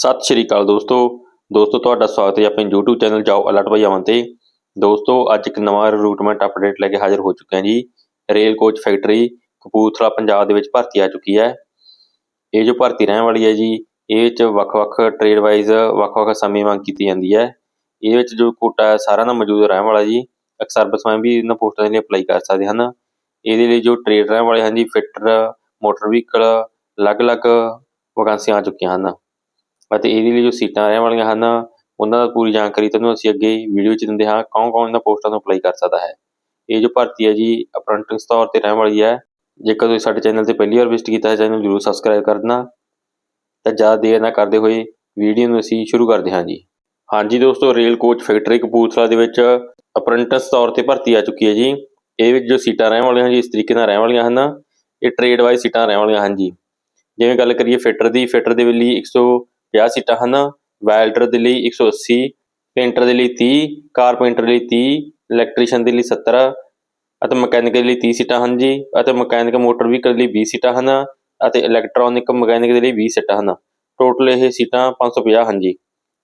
ਸਤਿ ਸ਼੍ਰੀ ਅਕਾਲ ਦੋਸਤੋ। ਦੋਸਤੋ, ਤੁਹਾਡਾ ਸਵਾਗਤ ਹੈ ਆਪਣੇ YouTube ਚੈਨਲ ਜਾਓ ਅਲਰਟ ਭਾਈ ਅਮਨ ਤੇ। ਦੋਸਤੋ, ਅੱਜ ਇੱਕ ਨਵਾਂ ਰਿਕਰੂਟਮੈਂਟ ਅਪਡੇਟ ਲੈ ਕੇ ਹਾਜ਼ਰ ਹੋ ਚੁੱਕੇ ਹਾਂ ਜੀ। Rail coach factory Kapurthala, Punjab ਦੇ ਵਿੱਚ ਭਰਤੀ ਆ ਚੁੱਕੀ ਹੈ। ਇਹ ਜੋ ਭਰਤੀ ਰਹਿਣ ਵਾਲੀ ਹੈ ਜੀ, ਇਹ ਵਿੱਚ ਵੱਖ-ਵੱਖ ਟ੍ਰੇਡ ਵਾਈਜ਼ ਵੱਖ-ਵੱਖ ਸਮੇਂ ਮੰਗ ਕੀਤੀ ਜਾਂਦੀ ਹੈ। ਇਹ ਵਿੱਚ ਜੋ ਕੋਟਾ ਹੈ ਸਾਰਿਆਂ ਦਾ ਮੌਜੂਦ ਰਹਿਣ ਵਾਲਾ ਜੀ। ਸਰਵਿਸਮੈਨ ਵੀ ਇਹਨਾਂ ਪੋਸਟਾਂ ਦੇ ਲਈ ਅਪਲਾਈ ਕਰ ਸਕਦੇ ਹਨ। ਇਹਦੇ ਲਈ ਜੋ ਟ੍ਰੇਡ ਰਹਿਣ ਵਾਲੇ ਹਨ ਜੀ ਫਿੱਟਰ ਮੋਟਰ ਵਹੀਕਲ ਅਲੱਗ-ਅਲੱਗ ਵੈਕੈਂਸੀਆਂ ਆ ਚੁੱਕੀਆਂ ਹਨ। ਅਤੇ ਇਹਦੇ ਲਈ ਜੋ ਸੀਟਾਂ ਰਹਿਣ ਵਾਲੀਆਂ ਹਨ, ਉਹਨਾਂ ਦਾ ਪੂਰੀ ਜਾਣਕਾਰੀ ਤੁਹਾਨੂੰ ਅਸੀਂ ਅੱਗੇ ਵੀਡੀਓ 'ਚ ਦਿੰਦੇ ਹਾਂ, ਕੌਣ ਕੌਣ ਇਹਨਾਂ ਪੋਸਟਾਂ ਨੂੰ ਅਪਲਾਈ ਕਰ ਸਕਦਾ ਹੈ। ਇਹ ਜੋ ਭਰਤੀ ਹੈ ਜੀ, ਅਪ੍ਰੈਂਟਿਸ ਤੌਰ ਤੇ ਰਹਿਣ ਵਾਲੀ ਹੈ। ਜੇਕਰ ਤੁਸੀਂ ਸਾਡੇ ਚੈਨਲ ਤੇ ਪਹਿਲੀ ਵਾਰ ਵਿਜ਼ਿਟ ਕੀਤਾ ਹੈ, ਚੈਨਲ ਜ਼ਰੂਰ ਸਬਸਕ੍ਰਾਈਬ ਕਰ ਦੇਣਾ ਤਾਂ ਜ਼ਿਆਦਾ ਦੇਰ ਨਾ ਕਰਦੇ ਹੋਏ ਵੀਡੀਓ ਨੂੰ ਅਸੀਂ ਸ਼ੁਰੂ ਕਰਦੇ ਹਾਂ ਜੀ। ਹਾਂਜੀ ਦੋਸਤੋ, ਰੇਲ ਕੋਚ ਫੈਕਟਰੀ ਕਪੂਰਥਲਾ ਦੇ ਵਿੱਚ ਅਪ੍ਰੈਂਟਿਸ ਤੌਰ ਤੇ ਭਰਤੀ ਆ ਚੁੱਕੀ ਹੈ ਜੀ। ਇਹ ਵਿੱਚ ਜੋ ਸੀਟਾਂ ਰਹਿਣ ਵਾਲੀਆਂ ਹਨ ਜੀ, ਇਸ ਤਰੀਕੇ ਨਾਲ ਰਹਿਣ ਵਾਲੀਆਂ ਹਨ। ਇਹ ਟ੍ਰੇਡ ਵਾਈਜ਼ ਸੀਟਾਂ ਰਹਿਣ ਵਾਲੀਆਂ ਹਨ ਜੀ। ਜਿਵੇਂ ਗੱਲ ਕਰੀਏ ਫਿੱਟਰ ਦੀ, ਫਿੱਟਰ ਦੇ ਲਈ 150 ਸੀਟਾਂ ਹਨ। ਵੈਲਡਰ ਦੇ ਲਈ 180 ਪੇਂਟਰ ਦੇ ਲਈ 30 ਕਾਰਪੈਂਟਰ ਲਈ 30 ਇਲੈਕਟ੍ਰੀਸ਼ੀਅਨ ਦੇ ਲਈ 70 ਅਤੇ ਮਕੈਨਿਕ ਦੇ ਲਈ 30 ਸੀਟਾਂ ਹਨ ਜੀ ਅਤੇ ਮਕੈਨਿਕ ਮੋਟਰ ਵਹੀਕਲ ਲਈ 20 ਸੀਟਾਂ ਹਨ ਅਤੇ ਇਲੈਕਟ੍ਰੋਨਿਕ ਮਕੈਨਿਕ ਦੇ ਲਈ 20 ਸੀਟਾਂ ਹਨ। ਟੋਟਲ ਇਹ ਸੀਟਾਂ 550 ਹਨ ਜੀ।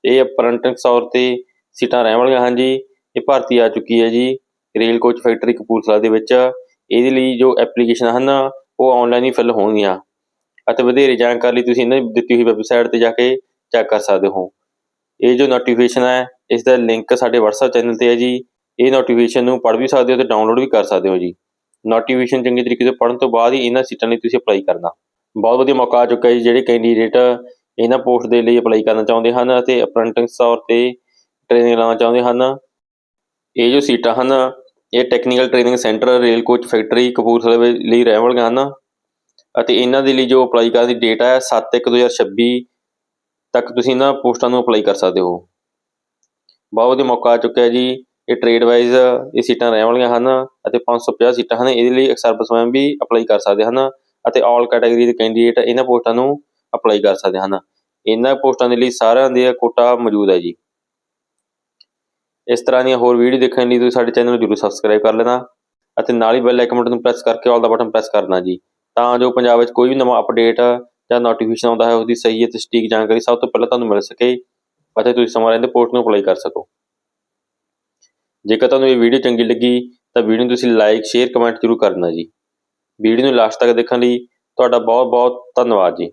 ਇਹ ਅਪਰੈਂਟਿਸ ਤੌਰ ਤੇ ਸੀਟਾਂ ਰਹਿਣ ਵਾਲੀਆਂ ਹਨ ਜੀ। ਇਹ ਭਰਤੀ ਆ ਚੁੱਕੀ ਹੈ ਜੀ ਰੇਲ ਕੋਚ ਫੈਕਟਰੀ ਕਪੂਰਥਲਾ ਦੇ ਵਿੱਚ। ਇਹਦੇ ਲਈ ਜੋ ਐਪਲੀਕੇਸ਼ਨ ਹਨ ਉਹ ਆਨਲਾਈਨ ਹੀ ਫਿਲ ਹੋਣਗੀਆਂ। ਅਤੇ ਵਧੇਰੇ ਜਾਣਕਾਰੀ ਲਈ ਤੁਸੀਂ ਇਹਨਾਂ ਦੀ ਦਿੱਤੀ ਹੋਈ ਵੈਬਸਾਈਟ ਤੇ ਜਾ ਕੇ ਚੈੱਕ ਕਰ ਸਕਦੇ ਹੋ। ਇਹ ਜੋ ਨੋਟੀਫਿਕੇਸ਼ਨ ਹੈ, ਇਸ ਦਾ ਲਿੰਕ ਸਾਡੇ WhatsApp ਚੈਨਲ ਤੇ ਹੈ ਜੀ। ਇਹ ਨੋਟੀਫਿਕੇਸ਼ਨ ਨੂੰ ਪੜ੍ਹ ਵੀ ਸਕਦੇ ਹੋ ਤੇ ਡਾਊਨਲੋਡ ਵੀ ਕਰ ਸਕਦੇ ਹੋ ਜੀ। ਨੋਟੀਫਿਕੇਸ਼ਨ ਚੰਗੇ ਤਰੀਕੇ ਤੋਂ ਪੜ੍ਹਨ ਤੋਂ ਬਾਅਦ ਹੀ ਇਹਨਾਂ ਸੀਟਾਂ ਲਈ ਤੁਸੀਂ ਅਪਲਾਈ ਕਰਨਾ। ਬਹੁਤ ਵਧੀਆ ਮੌਕਾ ਆ ਚੁੱਕਾ ਹੈ ਜੀ, ਜਿਹੜੇ ਕੈਂਡੀਡੇਟ ਇਹਨਾਂ ਪੋਸਟ ਦੇ ਲਈ ਅਪਲਾਈ ਕਰਨਾ ਚਾਹੁੰਦੇ ਹਨ ਅਤੇ ਅਪ੍ਰੈਂਟਿਸ ਤੌਰ ਤੇ ਟ੍ਰੇਨਿੰਗ ਲਾਉਣਾ ਚਾਹੁੰਦੇ ਹਨ। ਇਹ ਜੋ ਸੀਟਾਂ ਹਨ, ਇਹ technical training centre rail coach factory ਕਪੂਰਥਲੇ ਲਈ ਰਹਿਣ ਵਾਲੀਆਂ ਹਨ। ਅਤੇ ਇਹਨਾਂ ਦੇ ਲਈ ਜੋ ਅਪਲਾਈ ਕਰਨ ਦੀ ਡੇਟ ਹੈ 7/1/2026 ਤੱਕ ਤੁਸੀਂ ਇਹਨਾਂ ਪੋਸਟਾਂ ਨੂੰ ਅਪਲਾਈ ਕਰ ਸਕਦੇ ਹੋ। ਬਹੁਤ ਵਧੀਆ ਮੌਕਾ ਆ ਚੁੱਕਿਆ ਜੀ। ਇਹ ਟ੍ਰੇਡ ਵਾਈਜ਼ ਇਹ ਸੀਟਾਂ ਰਹਿਣ ਵਾਲੀਆਂ ਹਨ ਅਤੇ 550 ਸੀਟਾਂ ਹਨ, ਇਹਦੇ ਲਈ ਸਰਵਿਸਮੈਨ ਵੀ ਅਪਲਾਈ ਕਰ ਸਕਦੇ ਹਨ ਅਤੇ ਆਲ ਕੈਟਾਗਰੀ ਦੇ ਕੈਂਡੀਡੇਟ ਇਹਨਾਂ ਪੋਸਟਾਂ ਨੂੰ ਅਪਲਾਈ ਕਰ ਸਕਦੇ ਹਨ। ਇਹਨਾਂ ਪੋਸਟਾਂ ਦੇ ਲਈ ਸਾਰਿਆਂ ਦੇ ਕੋਟਾ ਮੌਜੂਦ ਹੈ ਜੀ। ਇਸ ਤਰ੍ਹਾਂ ਦੀਆਂ ਹੋਰ ਵੀਡੀਓ ਦੇਖਣ ਲਈ ਤੁਸੀਂ ਸਾਡੇ ਚੈਨਲ ਨੂੰ ਜਰੂਰ ਸਬਸਕ੍ਰਾਈਬ ਕਰ ਲੈਣਾ ਅਤੇ ਨਾਲ ਹੀ ਬੈਲ ਆਈਕਨ ਬਟਨ ਨੂੰ ਪ੍ਰੈਸ ਕਰਕੇ ਆਲ ਦਾ ਬਟਨ ਪ੍ਰੈਸ ਕਰਨਾ ਜੀ। ਤਾਂ ਜੋ ਪੰਜਾਬ ਵਿੱਚ ਕੋਈ ਵੀ ਨਵਾਂ ਅਪਡੇਟ ਜਾਂ ਨੋਟੀਫਿਕੇਸ਼ਨ ਆਉਂਦਾ ਹੈ ਉਹਦੀ ਸਹੀ ਅਤੇ ਸਟੀਕ ਜਾਣਕਾਰੀ ਸਭ ਤੋਂ ਪਹਿਲਾਂ ਤੁਹਾਨੂੰ ਮਿਲ ਸਕੇ ਅਤੇ ਤੁਸੀਂ ਸਮਾਂ ਰਹਿੰਦੇ ਪੋਸਟ ਨੂੰ ਅਪਲਾਈ ਕਰ ਸਕੋ। ਜੇਕਰ ਤੁਹਾਨੂੰ ਇਹ ਵੀਡੀਓ ਚੰਗੀ ਲੱਗੀ, ਤਾਂ ਵੀਡੀਓ ਨੂੰ ਤੁਸੀਂ ਲਾਈਕ ਸ਼ੇਅਰ ਕਮੈਂਟ ਜ਼ਰੂਰ ਕਰਨਾ ਜੀ। ਵੀਡੀਓ ਨੂੰ ਲਾਸਟ ਤੱਕ ਦੇਖਣ ਲਈ ਤੁਹਾਡਾ ਬਹੁਤ ਬਹੁਤ ਧੰਨਵਾਦ ਜੀ।